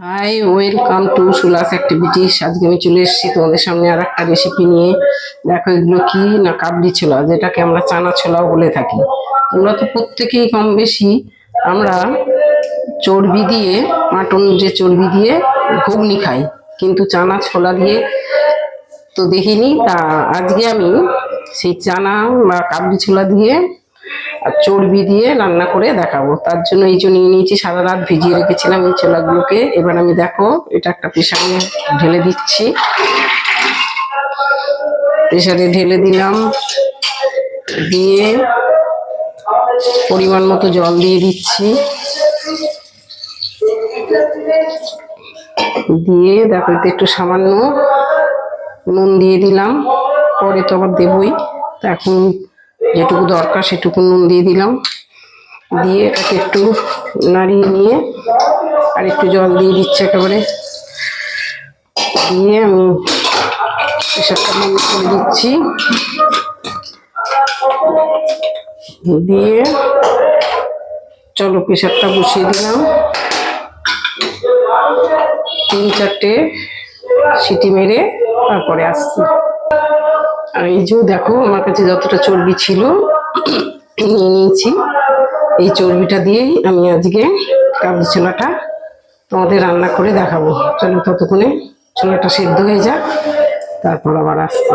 High welcome to সুলাস activities আজকে আমি চলে এসেছি তোমাদের সামনে আর একটা রেসিপি নিয়ে। দেখো এগুলো কি না কাবলি ছোলা, যেটাকে আমরা চানা ছোলাও বলে থাকি। তোমরা তো প্রত্যেকেই কম বেশি আমরা চর্বি দিয়ে, মাটন যে চর্বি দিয়ে ঘুগনি খাই। কিন্তু চানা ছোলা দিয়ে তো দেখিনি। তা আজকে আমি সেই চানা বা কাবলি ছোলা দিয়ে আর চর্বি দিয়ে রান্না করে দেখাবো। তার জন্য এই জন্য নিয়ে নিয়েছি, সারা রাত ভিজিয়ে রেখেছিলাম এই ছোলাগুলোকে। এবার আমি দেখো, এটা একটা প্রেশারে ঢেলে দিচ্ছি। প্রেশারে ঢেলে দিলাম, দিয়ে পরিমাণ মতো জল দিয়ে দিচ্ছি। দিয়ে দেখো একটু সামান্য নুন দিয়ে দিলাম, পরে তো আবার দেবই। তো এখন যেটুকু দরকার সেটুকু নুন দিয়ে দিলাম। দিয়ে এটাকে একটু নাড়িয়ে নিয়ে আর একটু জল দিয়ে দিচ্ছি একেবারে। দিয়ে আমি প্রেশারটা বন্ধ করে দিচ্ছি। দিয়ে চলো প্রেশারটা বসিয়ে দিলাম। তিন চারটে সিটি মেরে তারপরে আসছি। এই যে দেখো, আমার কাছে যতটা চর্বি ছিল, নিয়ে নিয়েছি। এই চর্বিটা দিয়েই আমি আজকে কাবলি ছোলাটা তোমাদের রান্না করে দেখাবো। চলো ততক্ষণে ছোলাটা সেদ্ধ হয়ে যাক, তারপর আবার আসছি।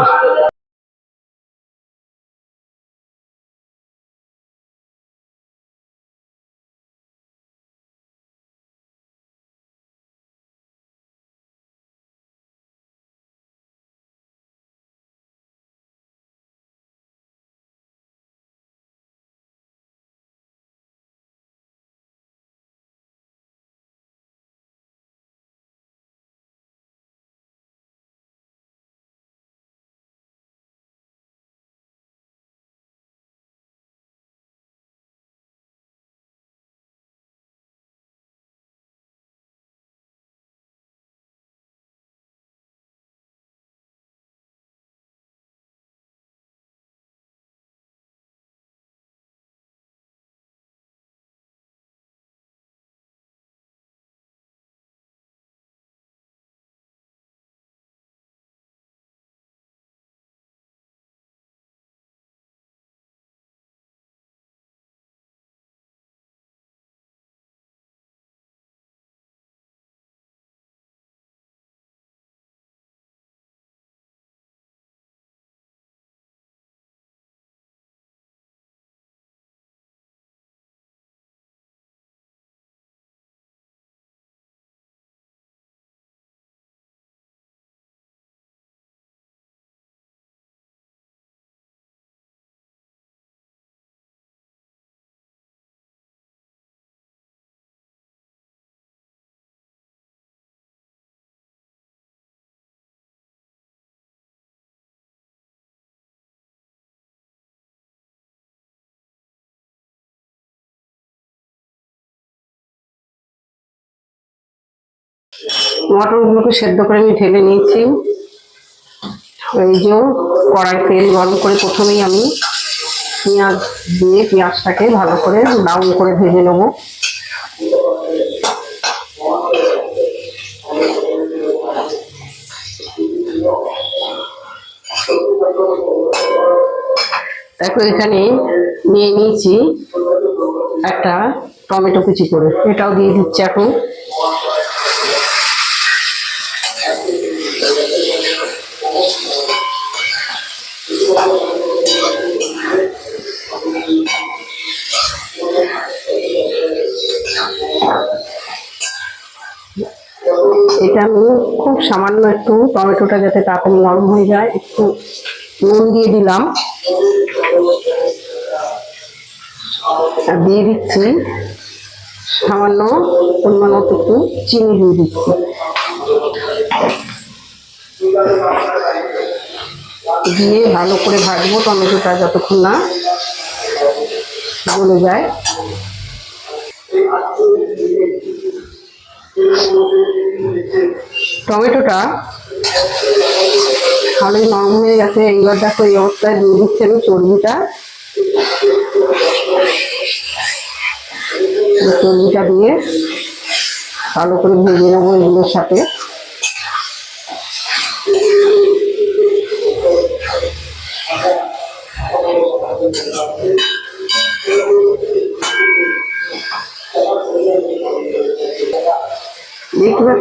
মটরগুলোকে সেদ্ধ করে আমি ঢেলে নিয়েছি। এই যে কড়াই তেল গরম করে প্রথমেই আমি পেঁয়াজ দিয়ে পেঁয়াজটাকে ভালো করে ব্রাউন করে ভেজে নেব। দেখো, এখানে নিয়ে নিয়েছি একটা টমেটো কুচি করে। এটাও দিয়ে দিচ্ছি এখন। আমি খুব সামান্য একটু টমেটোটা যাতে তাড়াতাড়ি নরম হয়ে যায়, একটু নুন দিয়ে দিলাম। আর দিয়ে দিচ্ছি সামান্য পরিমাণ মতো একটু চিনি দিয়ে দিচ্ছি। দিয়ে ভালো করে ভাজবো টমেটোটা যতক্ষণ না গলে যায়। টমেটোটা ভালোই নরম হয়ে গেছে এইবার দেখো এই অবস্থায় দিয়ে দিচ্ছি আমি চর্বিটা। চর্বিটা দিয়ে ভালো করে ভেজে নেব এগুলোর সাথে।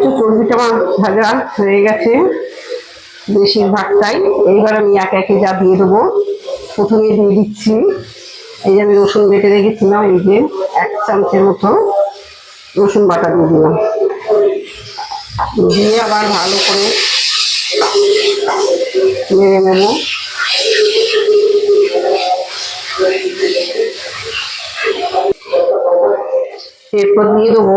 পাচ্ছ চর্বিটা আমার ভাজা হয়ে গেছে বেশিরভাগটাই। এইবার আমি একে একে যা দিয়ে দেবো, প্রথমে দিয়ে দিচ্ছি। এই যে আমি রসুন বেটে রেখেছিলাম এই যে এক চামচের মতো রসুন বাটা দিয়ে দিলাম। দিয়ে আবার ভালো করে নেড়ে নেব। এরপর দিয়ে দেবো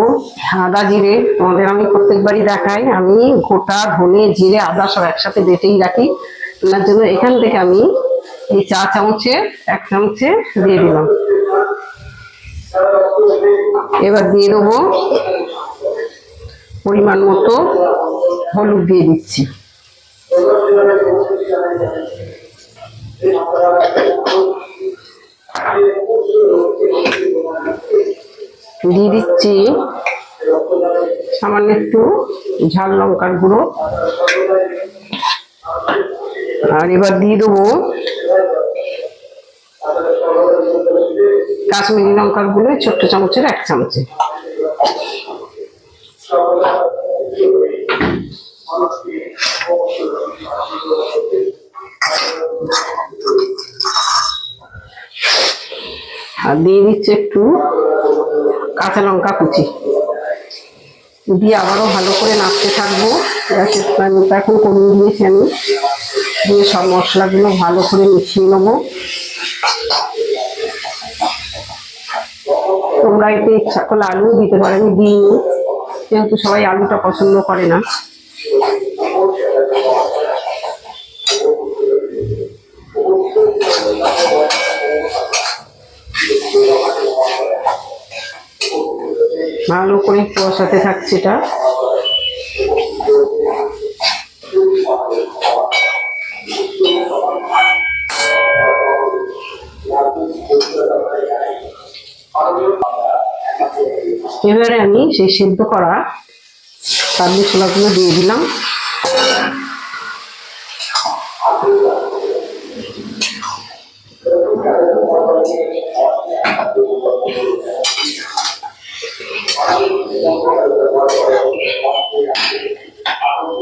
আদা জিরে। তোমাদের আমি প্রত্যেকবারই দেখাই। আমি গোটা ধনে, জিরে, আদা সব একসাথে বেটেই রাখি। তার জন্য এখান থেকে আমি এই চা চামচে, এক চামচে দিয়ে দিলাম। এবার দিয়ে দেবো পরিমাণ মতো হলুদ দিয়ে দিচ্ছি। দিয়ে দিচ্ছি সামান্য একটু ঝাল লঙ্কার গুঁড়ো। আর এবার দিয়ে দেবো কাশ্মীরি লঙ্কার গুঁড়ো ছোট্ট চামচের এক চামচে। আর দিয়ে দিচ্ছে একটু কাঁচা লঙ্কা কুচি। দিয়ে আবারও ভালো করে নাড়তে থাকব। এখন কমিয়ে দিয়েছি আমি। দিয়ে সব মশলাগুলো ভালো করে মিশিয়ে নেব। তোমরা এতে ইচ্ছা করলে আলুও দিতে পারো, আমি দিইনি। কিন্তু সবাই আলুটা পছন্দ করে না। ভালো করে কষাতে থাকছে এটা। এবারে আমি সেই সেদ্ধ করা কাবলি ছোলাগুলো দিয়ে দিলাম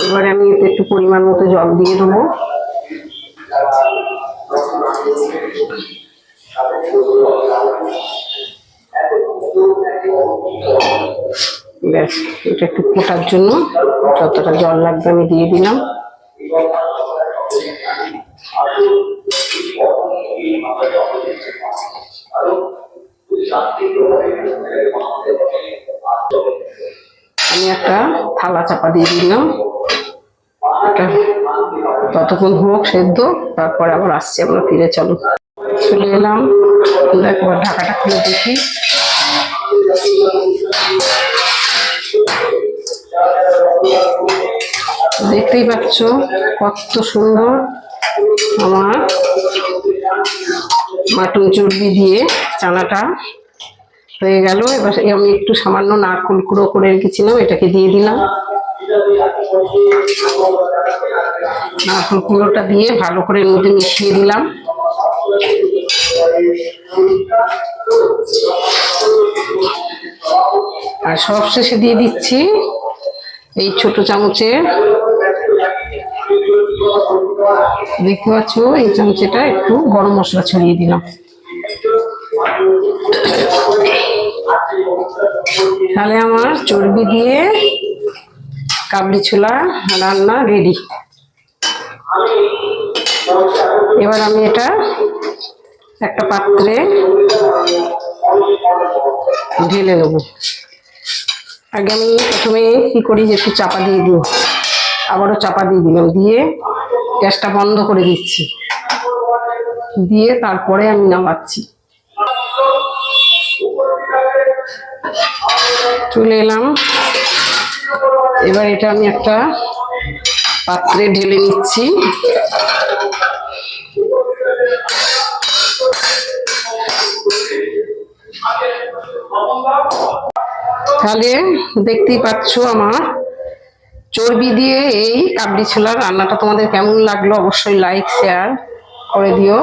এবারে আমি এতে একটু পরিমাণ মতো জল দিয়ে দেবো। ব্যাস, এটা একটু ফোটার জন্য যতটা জল লাগবে আমি দিয়ে দিলাম। আমি একটা থালা চাপা দিয়ে দিলাম। এটা ততক্ষণ হোক, সেদ্ধ, তারপরে আবার আসছি আমরা ফিরে, চলো। চলে এলাম একবার ঢাকাটা খুলে দেখি। দেখতেই পাচ্ছ কত সুন্দর আমার মাটন চর্বি দিয়ে চানাটা হয়ে গেল। এবার আমি একটু সামান্য নারকুল কুড়ো করে রেখেছিলাম, এটাকে দিয়ে দিলাম। নারকুল কুড়োটা দিয়ে ভালো করে মধ্যে মিশিয়ে দিলাম। আর সব শেষে দিয়ে দিচ্ছি এই ছোট চামচে। দেখতে পাচ্ছ, এই চামচেটা একটু গরম মশলা ছড়িয়ে দিলাম। তাহলে আমার চর্বি দিয়ে কাবলি ছোলা রান্না রেডি এবার আমি এটা একটা পাত্রে ঢেলে নেব। আগে আমি প্রথমে কি করি যে একটু চাপা দিয়ে দিই। আবারও চাপা দিয়ে দিলাম, দিয়ে গ্যাসটা বন্ধ করে দিচ্ছি। দিয়ে তারপরে আমি নামাচ্ছি। চলে এলাম। এবার এটা আমি একটা পাত্রে ঢেলে নিচ্ছি। তাহলে দেখতেই পাচ্ছ আমার চর্বি দিয়ে এই কাবলি ছোলার রান্নাটা তোমাদের কেমন লাগল অবশ্যই লাইক শেয়ার করে দিও।